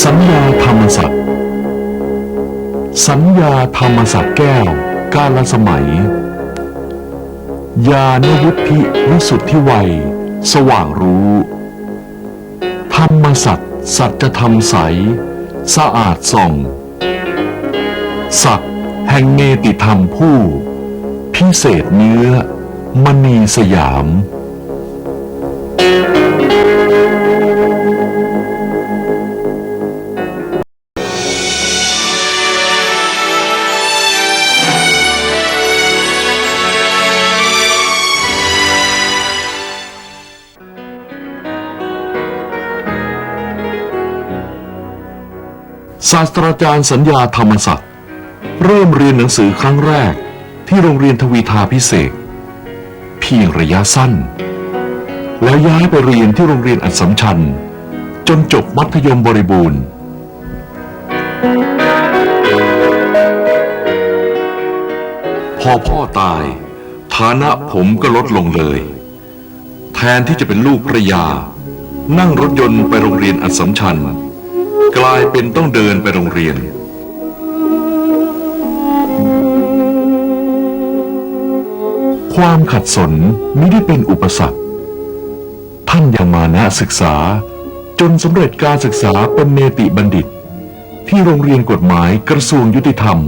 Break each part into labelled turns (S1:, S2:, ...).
S1: สัญญาธรรมศักดิ์สัญญาธรรมศักดิ์แก้ว กาลสมัย ยานวุฒิวิสุทธิวัย สว่างรู้ ธรรมศักดิ์สัจธรรมใส สะอาดส่องศักแห่งเนติธรรมผู้ พิเศษเนื้อ มณีสยามาสตราจารย์สัญญาธรรมศักดิ์เริ่มเรียนหนังสือครั้งแรกที่โรงเรียนทวีทาพิเศษ เพียงระยะสั้น แล้วย้ายไปเรียนที่โรงเรียนอัสสัมชัญ จนจบมัธยมบริบูรณ์ พอพ่อตาย ฐานะผมก็ลดลงเลย แทนที่จะเป็นลูกภรยา นั่งรถยนต์ไปโรงเรียนอัสสัมชัญ กลายเป็นต้องเดินไปโรงเรียน ความขัดสนไม่ได้เป็นอุปสรรค ท่านยังมานะศึกษา จนสำเร็จการศึกษาเป็นเนติบัณฑิต ที่โรงเรียนกฎหมายกระทรวงยุติธรรม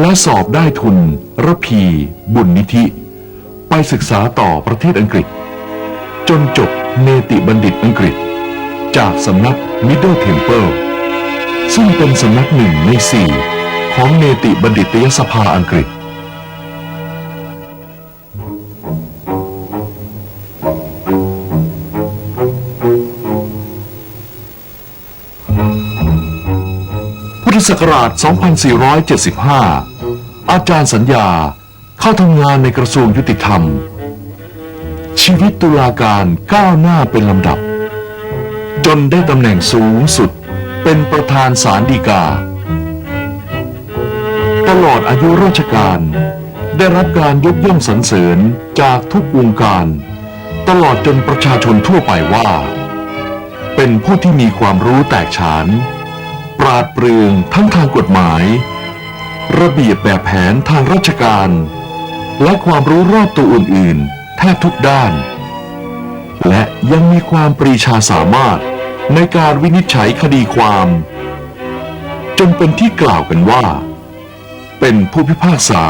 S1: และสอบได้ทุนระพี บุญนิธิ ไปศึกษาต่อประเทศอังกฤษ จนจบเนติบัณฑิตอังกฤษ จากสำนัก Middle Temple ซึ่งเป็นสำนักหนึ่งในสี่ของเนติบัณฑิตยสภาอังกฤษ พุทธศักราช 2475 อาจารย์สัญญาเข้าทำงานในกระทรวงยุติธรรม ชีวิตตุลาการก้าวหน้าเป็นลำดับ จนได้ตำแหน่งสูงสุด เป็นประธานศาลฎีกา ตลอดอายุราชการ ได้รับการยกย่องสรรเสริญจากทุกวงการ ตลอดจนประชาชนทั่วไปว่า เป็นผู้ที่มีความรู้แตกฉาน ปราดเปรื่อง ทั้งทางกฎหมาย ระเบียบแบบแผนทางราชการ และความรู้รอบตัวอื่นๆแทบทุกด้านและยังมีความปรีชาสามารถ ในการวินิจฉัยคดีความ จนเป็นที่กล่าวกันว่า เป็นผู้พิพากษา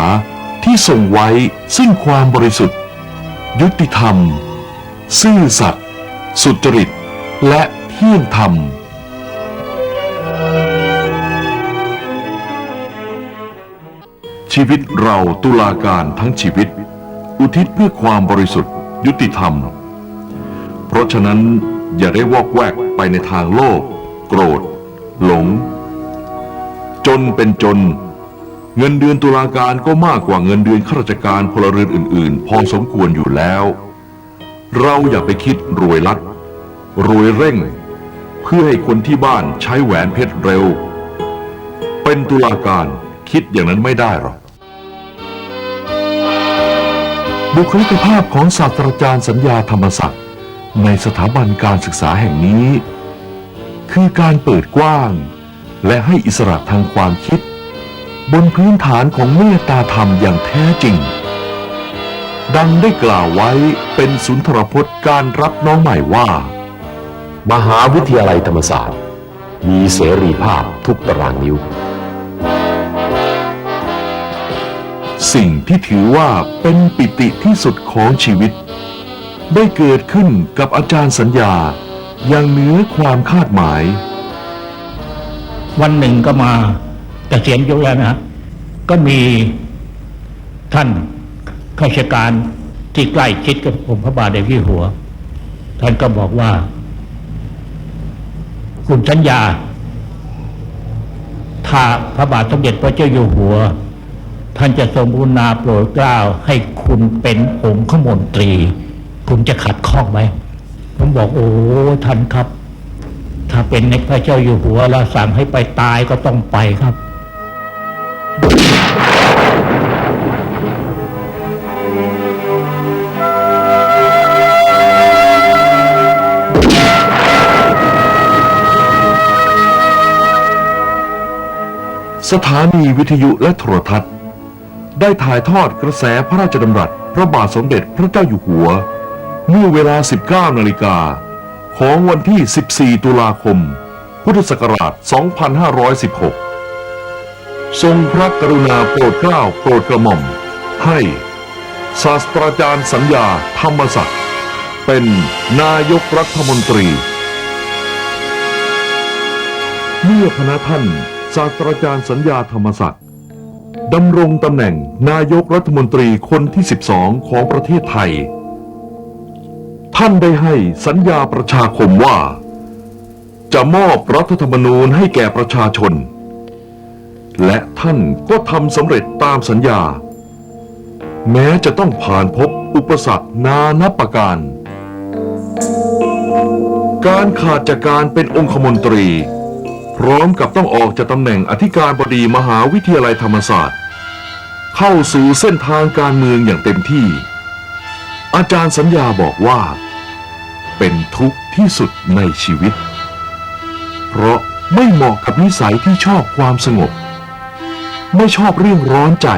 S1: ที่ทรงไว้ซึ่งความบริสุทธิ์ ยุติธรรม ซื่อสัตย์สุจริต และเที่ยงธรรมชีวิตเราตุลาการทั้งชีวิต อุทิศเพื่อความบริสุทธิ์ยุติธรรม เพราะฉะนั้น อย่าได้วอกแวกไปในทางโลภโกรธ หลง จนเป็นจน เงินเดือนตุลาการก็มากกว่าเงินเดือนข้าราชการพลเรือนอื่น ๆ พอสมควรอยู่แล้ว เราอย่าไปคิดรวยลัด รวยเร่ง เพื่อให้คนที่บ้านใช้แหวนเพชรเร็ว เป็นตุลาการคิดอย่างนั้นไม่ได้หรอกบุคลิกภาพของศาสตราจารย์สัญญาธรรมศักดิ์ ในสถาบันการศึกษาแห่งนี้ คือการเปิดกว้าง และให้อิสระทางความคิด บนพื้นฐานของเมตตาธรรมอย่างแท้จริง ดังได้กล่าวไว้เป็นสุนทรพจน์การรับน้องใหม่ว่า
S2: มหาวิทยาลัยธรรมศาสตร์ มีเสรีภาพทุกตารางนิ้ว
S1: สิ่งที่ถือว่าเป็นปิติที่สุดของชีวิต ได้เกิดขึ้นกับอาจารย์สัญญา อย่างเหนือความคาดหมาย
S3: วันหนึ่งก็มาแต่เกษียณอายุแล้วนะก็มีท่านข้าราชการที่ใกล้ชิดกับผมพระบาทในพี่หัว ท่านก็บอกว่า คุณสัญญา ถ้าพระบาทสมเด็จพระเจ้าอยู่หัว ท่านจะทรงกรุณาโปรดเกล้าให้คุณเป็นองค์ขมนตรี คุณจะขัดข้องไหมผมบอกโอ้ท่านครับ ถ้าเป็นในพระเจ้าอยู่หัวแล้วสั่งให้ไปตายก็ต้องไปครับ
S1: สถานีวิทยุและโทรทัศน์ ได้ถ่ายทอดกระแสพระราชดำรัส พระบาทสมเด็จพระเจ้าอยู่หัว เมื่อเวลา 19นาฬิกาของวันที่ 14 ตุลาคม พุทธศักราช 2516 ทรงพระกรุณาโปรดเกล้าโปรดกระหม่อม ให้ศาสตราจารย์สัญญาธรรมศักดิ์เป็นนายกรัฐมนตรี เมื่อพระท่านศาสตราจารย์สัญญาธรรมศักดิ์ดำรงตำแหน่งนายกรัฐมนตรีคนที่ 12 ของประเทศไทย ท่านได้ให้สัญญาประชาคมว่า จะมอบรัฐธรรมนูญให้แก่ประชาชน และท่านก็ทำสำเร็จตามสัญญา แม้จะต้องผ่านพบอุปสรรคนานับประการ การขาดจากการเป็นองคมนตรี พร้อมกับต้องออกจากตำแหน่งอธิการบดีมหาวิทยาลัยธรรมศาสตร์ เข้าสู่เส้นทางการเมืองอย่างเต็มที่ อาจารย์สัญญาบอกว่า เป็นทุกข์ที่สุดในชีวิต เพราะไม่เหมาะกับนิสัยที่ชอบความสงบ ไม่ชอบเรื่องร้อนใจ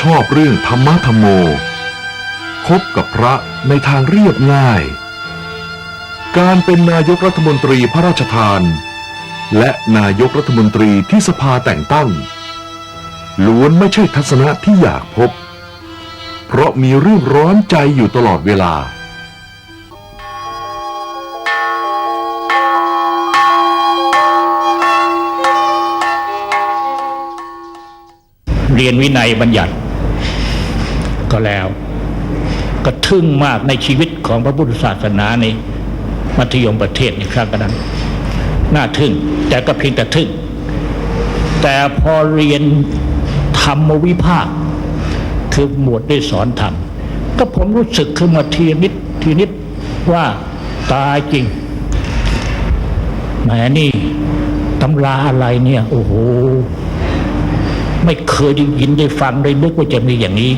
S1: ชอบเรื่องธรรมะธรรมโม คบกับพระในทางเรียบง่าย การเป็นนายกรัฐมนตรีพระราชทาน และนายกรัฐมนตรีที่สภาแต่งตั้งล้วนไม่ใช่ทัศนะที่อยากพบ เพราะมีเรื่องร้อนใจอยู่ตลอดเวลา
S3: เรียนวินัยบัญญัติ ก็แล้ว ก็ทึ่งมากในชีวิตของพระพุทธศาสนาในมัธยมประเทศในครั้งนั้นน่าทึ่ง แต่ก็เพียงแต่ทึ่ง แต่พอเรียนธรรมวิภาค คือหมวดได้สอนธรรมก็ผมรู้สึกขึ้นมาทีนิดทีนิดว่าตายจริงแหมนี่ตำราอะไรเนี่ย โอ้โห ไม่เคยได้ยินได้ฟังได้นึกว่าจะมีอย่างนี้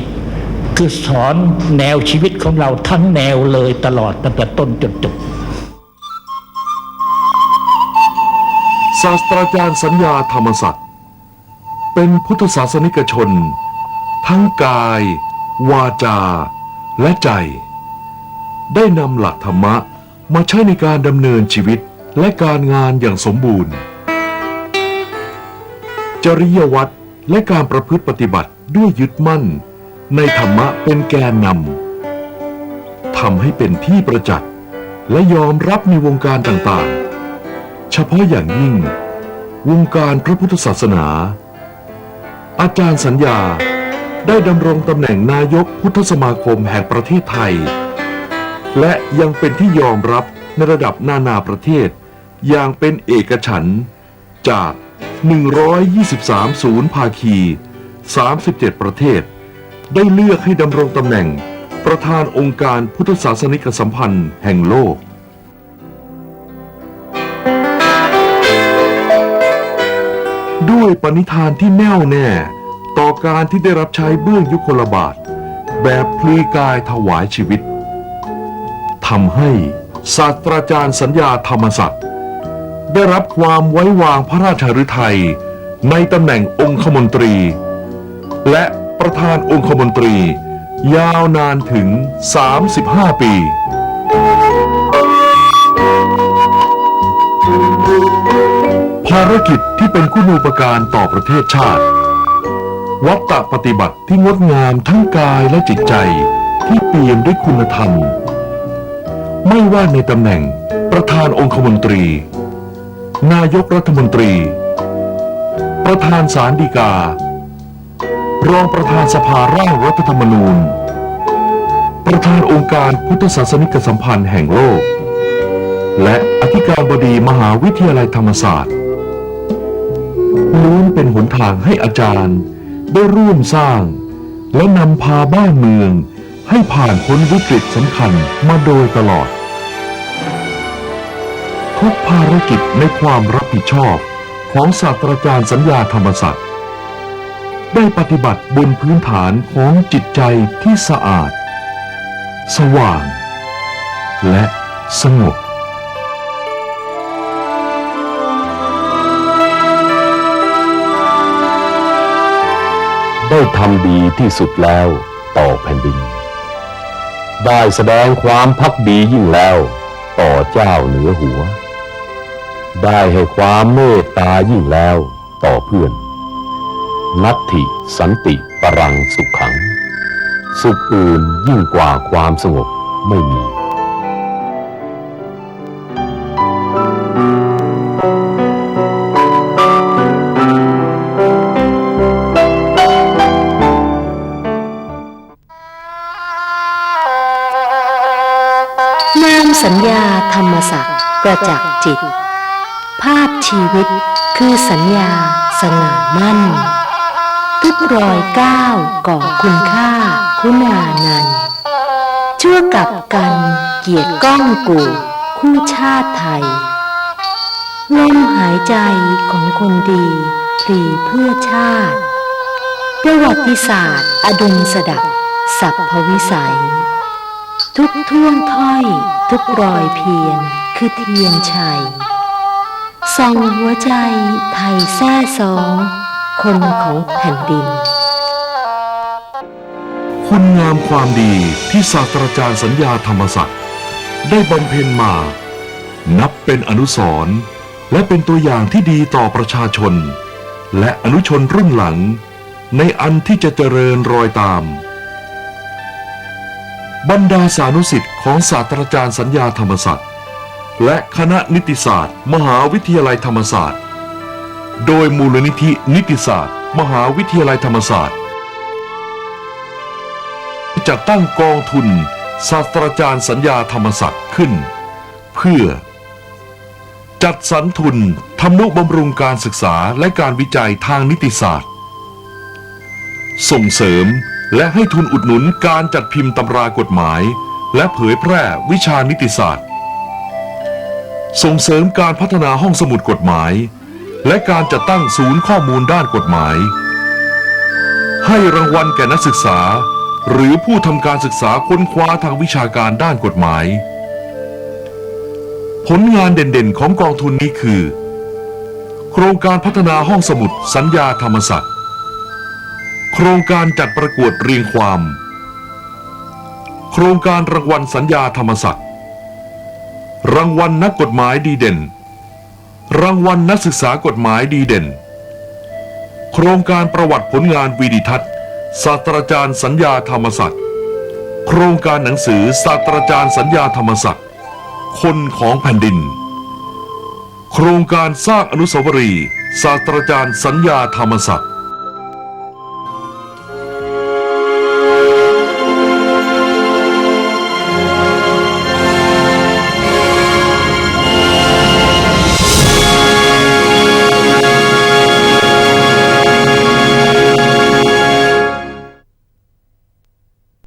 S3: คือสอนแนวชีวิตของเราทั้งแนวเลยตลอดตั้งแต่ต้นจนจบ
S1: ศาสตราจารย์สัญญาธรรมศักดิ์เป็นพุทธศาสนิกชน ทั้งกาย วาจา และใจ ได้นำหลักธรรมะมาใช้ในการดำเนินชีวิตและการงานอย่างสมบูรณ์ จริยวัตรและการประพฤติปฏิบัติด้วยยึดมั่น ในธรรมะเป็นแกนนำทำให้เป็นที่ประจักษ์และยอมรับในวงการต่างๆ เฉพาะอย่างยิ่ง วงการพระพุทธศาสนา อาจารย์สัญญา ได้ดำรงตำแหน่งนายกพุทธสมาคมแห่งประเทศไทย และยังเป็นที่ยอมรับในระดับนานาประเทศ อย่างเป็นเอกฉันจาก 123 ศูนย์ภาคี 37 ประเทศ ได้เลือกให้ดำรงตำแหน่งประธานองค์การพุทธศาสนิกสัมพันธ์แห่งโลก ด้วยปณิธานที่แน่วแน่ การที่ได้รับใช้เบื้องยุคลบาท แบบพลีกายถวายชีวิตทำให้ศาสตราจารย์สัญญาธรรมศักดิ์ได้รับความไว้วางพระราชฤทัยในตำแหน่งองคมนตรี และประธานองคมนตรี ยาวนานถึง 35 ปีภารกิจที่เป็นคุณูปการต่อประเทศชาติ วัตตะปฏิบัติที่งดงามทั้งกายและจิตใจที่เปี่ยมด้วยคุณธรรม ไม่ว่าในตำแหน่งประธานองคมนตรี นายกรัฐมนตรี ประธานสารดีกา รองประธานสภาร่างรัฐธรรมนูญ ประธานองค์การพุทธศาสนิกสัมพันธ์แห่งโลก และอธิการบดีมหาวิทยาลัยธรรมศาสตร์ล้วนเป็นหนทางให้อาจารย์ ได้ร่วมสร้าง และนำพาบ้านเมือง ให้ผ่านพ้นวิกฤตสำคัญมาโดยตลอด ทุกภารกิจในความรับผิดชอบของศาสตราจารย์สัญญาธรรมศักดิ์ได้ปฏิบัติบนพื้นฐานของจิตใจที่สะอาด สว่าง และสงบ ได้
S2: ทำดีที่สุดแล้วต่อแผ่นดิน ได้แสดงความพักดียิ่งแล้ว ต่อเจ้าเหนือหัว ได้ให้ความเมตตายิ่งแล้วต่อเพื่อน นัตถิสันติปรังสุขขัง สุขอื่นยิ่งกว่าความสงบไม่มี
S4: ประจักษ์จิต ภาพชีวิตคือสัญญาสง่ามั่น ทุกรอยก้าวก่อคุณค่าคุณานันชั่วกับกันเกียรติก้องกู่คู่ชาติไทยลมหายใจของคนดีพลีเพื่อชาติ ประวัติศาสตร์ อดุลสดับสัพพวิสัย ทุกท่วงถ้อยทุกรอยเพียง คือเทียนชัยส่องหัวใจไทยแท้สอง คนของแผ่นดิน
S1: คุณงามความดีที่ศาสตราจารย์สัญญาธรรมศักดิ์ได้บำเพ็ญมา นับเป็นอนุสรณ์และเป็นตัวอย่างที่ดีต่อประชาชน และอนุชนรุ่นหลัง ในอันที่จะเจริญรอยตาม บรรดาสานุสิทธิ์ของศาสตราจารย์สัญญาธรรมศักดิ์ และคณะนิติศาสตร์ มหาวิทยาลัยธรรมศาสตร์ โดยมูลนิธินิติศาสตร์ มหาวิทยาลัยธรรมศาสตร์จัดตั้งกองทุนศาสตราจารย์สัญญาธรรมศักดิ์ขึ้น เพื่อ จัดสรรทุนทำนุบำรุงการศึกษาและการวิจัยทางนิติศาสตร์ ส่งเสริมและให้ทุนอุดหนุนการจัดพิมพ์ตำรากฎหมาย และเผยแพร่วิชานิติศาสตร์ ส่งเสริมการพัฒนาห้องสมุดกฎหมาย และการจัดตั้งศูนย์ข้อมูลด้านกฎหมาย ให้รางวัลแก่นักศึกษา หรือผู้ทำการศึกษาค้นคว้าทางวิชาการด้านกฎหมาย ผลงานเด่นๆของกองทุนนี้คือ โครงการพัฒนาห้องสมุดสัญญาธรรมศักดิ์โครงการจัดประกวดเรียงความ โครงการรางวัลสัญญาธรรมศักดิ์ รางวัลนักกฎหมายดีเด่น รางวัลนักศึกษากฎหมายดีเด่น โครงการประวัติผลงานวีดิทัศน์ศาสตราจารย์สัญญาธรรมศักดิ์โครงการหนังสือศาสตราจารย์สัญญาธรรมศักดิ์คนของแผ่นดิน โครงการสร้างอนุสาวรีย์ศาสตราจารย์สัญญาธรรมศักดิ์